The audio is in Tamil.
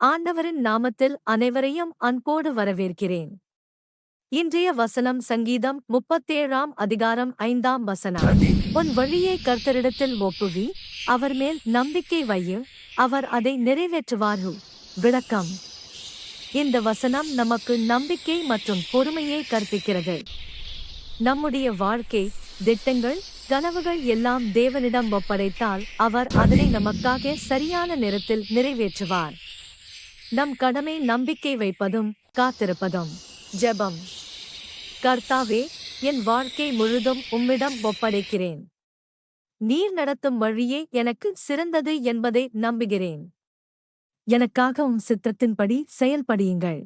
ஆண்டவரின் நாமத்தில் அனைவரையும் அன்போடு வரவேற்கிறேன். இன்றைய வசனம் சங்கீதம் முப்பத்தேழாம் அதிகாரம் ஐந்தாம் வசனம். உன் வழியை கர்த்தரிடத்தில் ஒப்புவி அவர் மேல் நம்பிக்கை வையு அவர் அதை நிறைவேற்றுவார்கள் விளக்கம். இந்த வசனம் நமக்கு நம்பிக்கை மற்றும் பொறுமையை கற்பிக்கிறது. நம்முடைய வாழ்க்கை திட்டங்கள் கனவுகள் எல்லாம் தேவனிடம் ஒப்படைத்தால் அவர் அதனை நமக்காக சரியான நேரத்தில் நிறைவேற்றுவார். நம் கடமை நம்பிக்கை வைப்பதும் காத்திருப்பதும். ஜெபம். கர்த்தாவே என் வாழ்க்கை முழுதும் உம்மிடம் ஒப்படைக்கிறேன். நீர் நடத்தும் வழியே எனக்கு சிறந்தது என்பதை நம்புகிறேன். எனக்காக உம் சித்தத்தின்படி செயல்படியுங்கள்